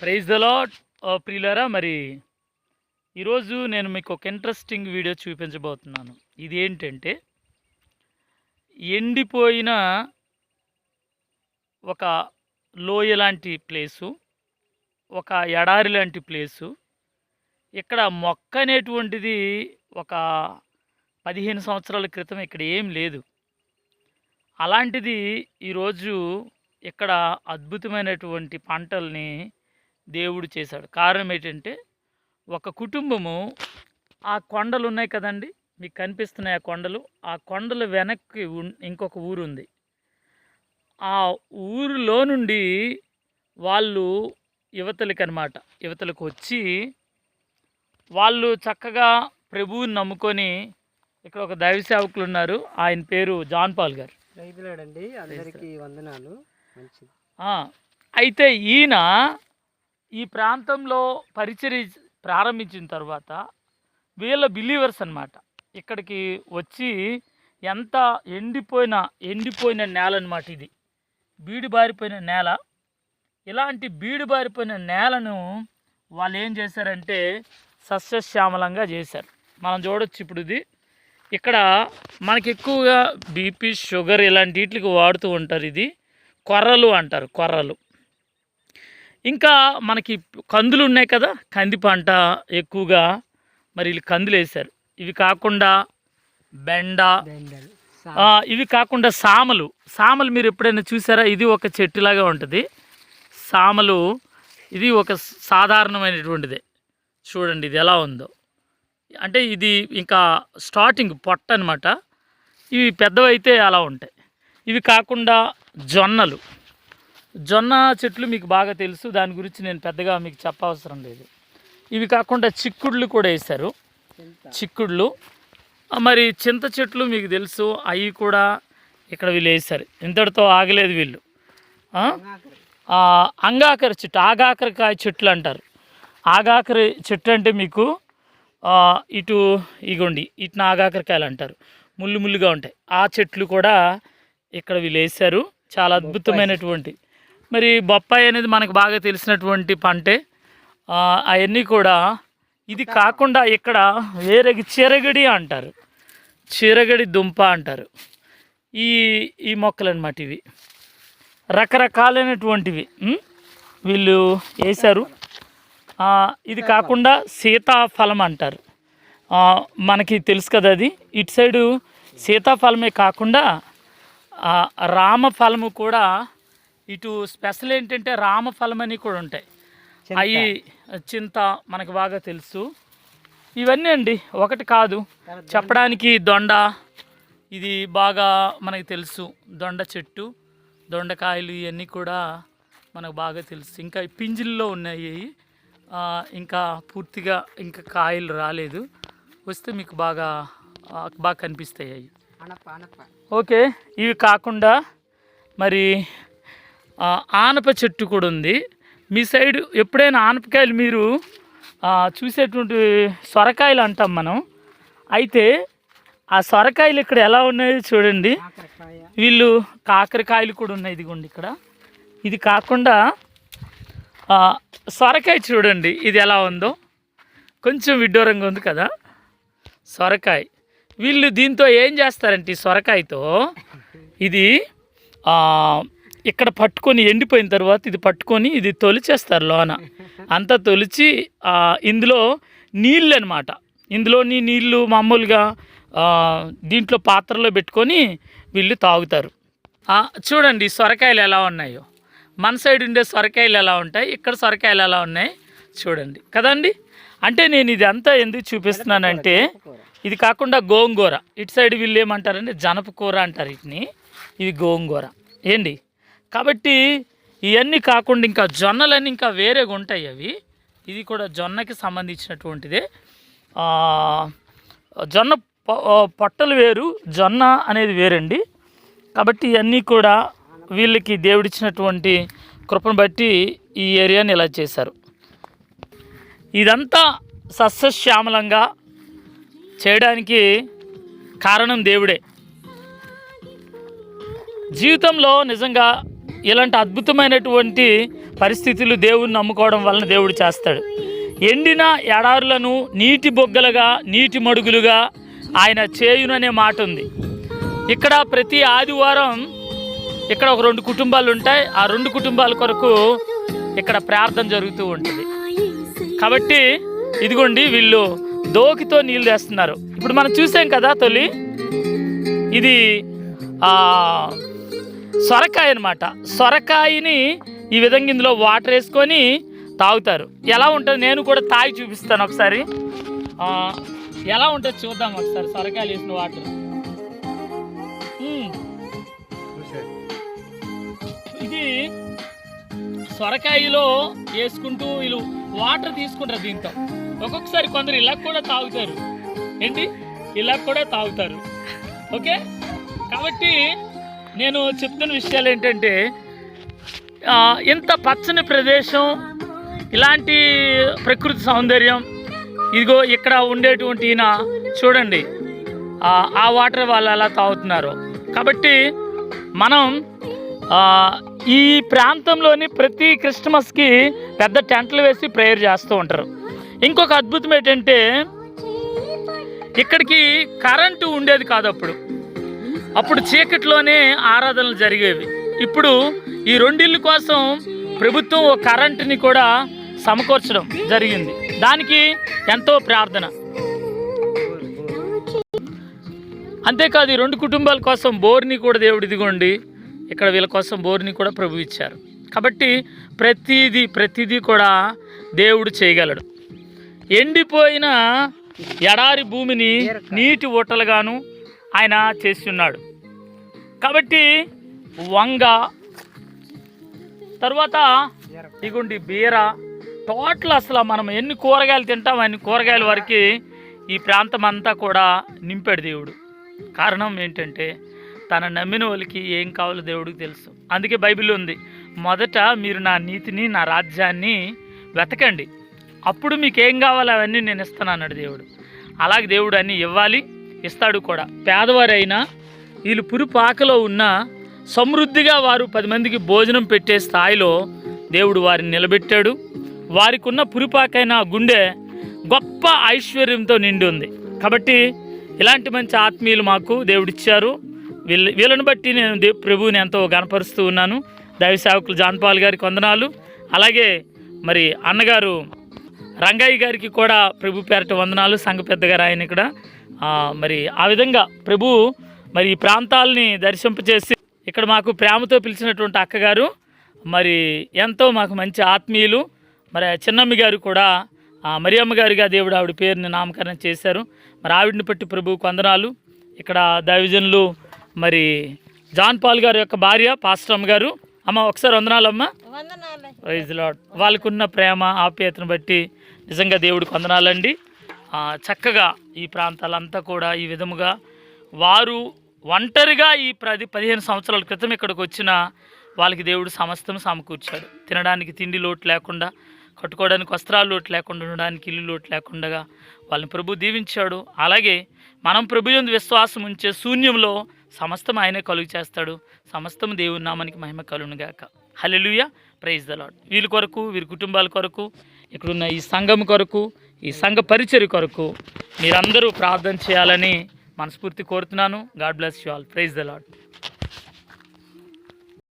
Praise the lot ప్రియులారా మరి ఈరోజు నేను మీకు ఒక ఇంట్రెస్టింగ్ వీడియో చూపించబోతున్నాను. ఇది ఏంటంటే ఎండిపోయిన ఒక లోయ లాంటి ప్లేసు ఒక ఎడారి లాంటి ప్లేసు ఇక్కడ మొక్క అనేటువంటిది ఒక పదిహేను సంవత్సరాల క్రితం ఇక్కడ ఏం లేదు. అలాంటిది ఈరోజు ఇక్కడ అద్భుతమైనటువంటి పంటల్ని దేవుడు చేశాడు. కారణం ఏంటంటే ఒక కుటుంబము ఆ కొండలు ఉన్నాయి కదండి మీకు కనిపిస్తున్నాయి ఆ కొండలు. ఆ కొండల వెనక్కి ఇంకొక ఊరు ఉంది ఆ ఊరిలో నుండి వాళ్ళు యువతలకి అనమాట యువతలకు వచ్చి వాళ్ళు చక్కగా ప్రభువుని నమ్ముకొని ఇక్కడ ఒక దైవ సేవకులు ఉన్నారు. ఆయన పేరు జాన్ పాల్ గారు. అందరికీ వందనాలు. అయితే ఈయన ఈ ప్రాంతంలో పరిచర్య ప్రారంభించిన తర్వాత వీళ్ళ బిలీవర్స్ అన్నమాట. ఇక్కడికి వచ్చి ఎంత ఎండిపోయిన ఎండిపోయిన నేల అన్నమాట ఇది. బీడుబారిపోయిన నేల. ఇలాంటి బీడు బారిపోయిన నేలను వాళ్ళు ఏం చేశారంటే సస్యశ్యామలంగా చేశారు. మనం చూడొచ్చు ఇప్పుడు ఇది. ఇక్కడ మనకి ఎక్కువగా బీపీ షుగర్ ఇలాంటి వీటికి వాడుతూ ఉంటారు ఇది. కొర్రలు అంటారు కొర్రలు. ఇంకా మనకి కందులు ఉన్నాయి కదా కంది పంట ఎక్కువగా మరి వీళ్ళు కందులు వేశారు. ఇవి కాకుండా బెండ ఇవి కాకుండా సామలు. సామలు మీరు ఎప్పుడైనా చూసారా? ఇది ఒక చెట్టులాగా ఉంటుంది. సామలు ఇది ఒక సాధారణమైనటువంటిదే. చూడండి ఇది ఎలా ఉందో. అంటే ఇది ఇంకా స్టార్టింగ్ పొట్ట అనమాట ఇవి పెద్దవైతే అలా ఉంటాయి. ఇవి కాకుండా జొన్నలు. జొన్న చెట్లు మీకు బాగా తెలుసు దాని గురించి నేను పెద్దగా మీకు చెప్పవసరం లేదు. ఇవి కాకుండా చిక్కుళ్ళు కూడా వేశారు. చిక్కుళ్ళు. మరి చింత చెట్లు మీకు తెలుసు అవి కూడా ఇక్కడ వీళ్ళు వేశారు. ఇంతటితో ఆగలేదు వీళ్ళు? అంగాకరి. చెట్టు ఆగాకరకాయ చెట్లు అంటారు. ఆగాకర చెట్టు అంటే మీకు ఇటు ఇగోండి ఇటు ఆగాకరకాయలు అంటారు. ముళ్ళు ముళ్ళుగా ఉంటాయి. ఆ చెట్లు కూడా ఇక్కడ వీళ్ళు వేశారు. చాలా అద్భుతమైనటువంటి మరి బొప్పాయి అనేది మనకు బాగా తెలిసినటువంటి పంటే. అవన్నీ కూడా ఇది కాకుండా ఇక్కడ వేరే చీరగడి అంటారు. చీరగడి దుంప అంటారు. ఈ ఈ మొక్కలు అనమాట ఇవి. రకరకాలైనటువంటివి వీళ్ళు వేశారు. ఇది కాకుండా సీతాఫలం అంటారు. మనకి తెలుసు కదా అది. ఇటు సైడు సీతాఫలమే కాకుండా రామఫలము కూడా ఇటు స్పెషల్ ఏంటంటే రామఫలం అని కూడా ఉంటాయి. అవి చింత మనకు బాగా తెలుసు. ఇవన్నీ అండి ఒకటి కాదు. చెప్పడానికి దొండ ఇది బాగా మనకు తెలుసు. దొండ చెట్టు దొండకాయలు ఇవన్నీ కూడా మనకు బాగా తెలుసు. ఇంకా పింజిల్లో ఉన్నాయి. ఇంకా పూర్తిగా ఇంకా కాయలు రాలేదు. వస్తే మీకు బాగా బాగా కనిపిస్తాయి అవి. ఓకే ఇవి కాకుండా మరి ఆనప చెట్టు కూడా ఉంది. మీ సైడ్ ఎప్పుడైనా ఆనపకాయలు మీరు చూసేటువంటి సొరకాయలు అంటాం మనం. అయితే ఆ సొరకాయలు ఇక్కడ ఎలా ఉన్నాయో చూడండి. వీళ్ళు కాకరకాయలు కూడా ఉన్నాయి ఇదిగోండి ఇక్కడ. ఇది కాకుండా సొరకాయ చూడండి ఇది ఎలా ఉందో. కొంచెం విడ్డూరంగా ఉంది కదా. సొరకాయ. వీళ్ళు దీంతో ఏం చేస్తారంటే ఈ సొరకాయతో ఇది ఇక్కడ పట్టుకొని ఎండిపోయిన తర్వాత ఇది పట్టుకొని ఇది తొలిచేస్తారు లోన. అంతా తొలిచి ఇందులో నీళ్ళు అనమాట ఇందులోని నీళ్ళు మామూలుగా దీంట్లో పాత్రలో పెట్టుకొని వీళ్ళు తాగుతారు. చూడండి సొరకాయలు ఎలా ఉన్నాయో. మన సైడ్ ఉండే సొరకాయలు ఎలా ఉంటాయి ఇక్కడ సొరకాయలు ఎలా ఉన్నాయి చూడండి. కదండి? అంటే నేను ఇది అంతా ఎందుకు చూపిస్తున్నానంటే ఇది కాకుండా గోంగూర. ఇటు సైడ్ వీళ్ళు ఏమంటారంటే జనప కూర అంటారు వీటిని. ఇవి గోంగూర. ఏంటి కాబట్టి ఇవన్నీ కాకుండా ఇంకా జొన్నలన్నీ ఇంకా వేరేగా ఉంటాయి అవి. ఇది కూడా జొన్నకి సంబంధించినటువంటిదే. జొన్న పొట్టలు వేరు జొన్న అనేది వేరండి. కాబట్టి ఇవన్నీ కూడా వీళ్ళకి దేవుడిచ్చినటువంటి కృపను బట్టి ఈ ఏరియాని ఇలా చేశారు. ఇదంతా సస్యశ్యామలంగా చేయడానికి కారణం దేవుడే. జీవితంలో నిజంగా ఇలాంటి అద్భుతమైనటువంటి పరిస్థితులు దేవుణ్ణి నమ్ముకోవడం వలన దేవుడు చేస్తాడు. ఎండిన ఎడారులను నీటి బొగ్గలుగా నీటి మడుగులుగా ఆయన చేయును అనే మాట ఉంది ఇక్కడ ప్రతి ఆదివారం ఇక్కడ ఒక రెండు కుటుంబాలు ఉంటాయి. ఆ రెండు కుటుంబాల కొరకు ఇక్కడ ప్రార్థన జరుగుతూ ఉంటుంది. కాబట్టి ఇదిగోండి వీళ్ళు దోకితో నీళ్ళు తెస్తున్నారు. ఇప్పుడు మనం చూసాం కదా తొలి ఇది సొరకాయ అనమాట సొరకాయని ఈ విధంగా ఇందులో వాటర్ వేసుకొని తాగుతారు. ఎలా ఉంటుంది? నేను కూడా తాగి చూపిస్తాను ఒకసారి. ఎలా ఉంటుంది చూద్దాం ఒకసారి. సొరకాయలు వేసిన వాటర్. ఇది సొరకాయలో వేసుకుంటూ వీళ్ళు వాటర్ తీసుకుంటారు దీంతో. ఒక్కొక్కసారి కొందరు ఇలా కూడా తాగుతారు. ఏంటి? ఇలా కూడా తాగుతారు. ఓకే? కాబట్టి నేను చెప్తున్న విషయాలు ఏంటంటే ఇంత పచ్చని ప్రదేశం ఇలాంటి ప్రకృతి సౌందర్యం ఇదిగో ఇక్కడ ఉండేటువంటి ఈయన చూడండి ఆ, వాటర్ వాళ్ళు అలా తాగుతున్నారు. కాబట్టి మనం ఈ ప్రాంతంలోని ప్రతి క్రిస్మస్కి పెద్ద టెంట్లు వేసి ప్రేయర్ చేస్తూ ఉంటారు. ఇంకొక అద్భుతం ఏంటంటే ఇక్కడికి కరెంటు ఉండేది కాదు అప్పుడు. అప్పుడు చీకట్లోనే ఆరాధనలు జరిగేవి. ఇప్పుడు ఈ రెండిళ్ళ కోసం ప్రభుత్వం ఓ కరెంటుని కూడా సమకూర్చడం జరిగింది. దానికి ఎంతో ప్రార్థన. అంతేకాదు ఈ రెండు కుటుంబాల కోసం బోర్ని కూడా దేవుడు ఇదిగోండి. ఇక్కడ వీళ్ళ కోసం బోర్ని కూడా ప్రభు ఇచ్చారు. కాబట్టి ప్రతిదీ ప్రతిదీ కూడా దేవుడు చేయగలడు. ఎండిపోయిన ఎడారి భూమిని నీటి ఊటలుగాను ఆయన చేసి ఉన్నాడు కాబట్టి వంగ తర్వాత ఇగుండి బీర టోటల్ అసలు మనం ఎన్ని కూరగాయలు తింటాం అన్ని కూరగాయల వరకు ఈ ప్రాంతం అంతా కూడా నింపాడు దేవుడు. కారణం ఏంటంటే తన నమ్మిన వాళ్ళకి ఏం కావాలో దేవుడికి తెలుసు. అందుకే బైబిల్ ఉంది మొదట మీరు నా నీతిని నా రాజ్యాన్ని వెతకండి. అప్పుడు మీకు ఏం కావాలో అవన్నీ నేను ఇస్తాను అన్నాడు దేవుడు. అలాగే దేవుడు అన్నీ ఇవ్వాలి. ఇస్తాడు కూడా. పేదవారైనా వీళ్ళు పురుపాకలో ఉన్న సమృద్ధిగా వారు పది మందికి భోజనం పెట్టే స్థాయిలో దేవుడు వారిని నిలబెట్టాడు. వారికి ఉన్న పురిపాకైన గుండె గొప్ప ఐశ్వర్యంతో నిండి ఉంది. కాబట్టి ఇలాంటి మంచి ఆత్మీయులు మాకు దేవుడిచ్చారు. వీళ్ళ వీళ్ళని బట్టి నేను దే ప్రభువుని ఎంతో గనపరుస్తూ ఉన్నాను. దైవ సేవకులు జాన్పాల్ గారికి వందనాలు. అలాగే మరి అన్నగారు రంగయ్య గారికి కూడా ప్రభు పేరట వందనాలు. సంఘ పెద్దగారు ఆయన ఇక్కడ. మరి ఆ విధంగా ప్రభు మరి ఈ ప్రాంతాలని దర్శింపచేసి ఇక్కడ మాకు ప్రేమతో పిలిచినటువంటి అక్కగారు. మరి ఎంతో మాకు మంచి ఆత్మీయులు. మరి చిన్నమ్మ గారు కూడా ఆ, మరియమ్మ గారిగా దేవుడు ఆవిడ పేరుని నామకరణం చేశారు. మరి ఆవిడని బట్టి ప్రభువుకు వందనాలు. ఇక్కడ దైవజనులు మరి జాన్ పాల్ గారి యొక్క భార్య పాస్టమ్ గారు. అమ్మ ఒకసారి వందనాలు అమ్మ ప్రైజ్ లాడ్ వాళ్ళకున్న ప్రేమ ఆప్యాయతను బట్టి నిజంగా దేవుడికి వందనాలండి. చక్కగా ఈ ప్రాంతాలంతా కూడా ఈ విధముగా వారు ఒంటరిగా ఈ పది పదిహేను సంవత్సరాల క్రితం ఇక్కడికి వచ్చిన వాళ్ళకి దేవుడు సమస్తం సమకూర్చాడు. తినడానికి తిండి లోటు లేకుండా కట్టుకోవడానికి వస్త్రాలు లోటు లేకుండా ఉండడానికి ఇల్లు లోటు లేకుండా వాళ్ళని ప్రభు దీవించాడు. అలాగే మనం ప్రభు ఎందు విశ్వాసం ఉంచే శూన్యంలో సమస్తం ఆయనే కలుగు చేస్తాడు. సమస్తం దేవుని నామానికి మహిమ కలుగునుగాక హలెలుయ ప్రైజ్ ద లాడ్ వీళ్ళ కొరకు వీరి కుటుంబాల కొరకు ఇక్కడున్న ఈ సంఘం కొరకు ఈ సంఘ పరిచర్ కొరకు మీరందరూ ప్రార్థన చేయాలని మనస్ఫూర్తి కోరుతున్నాను. God bless you all. Praise the Lord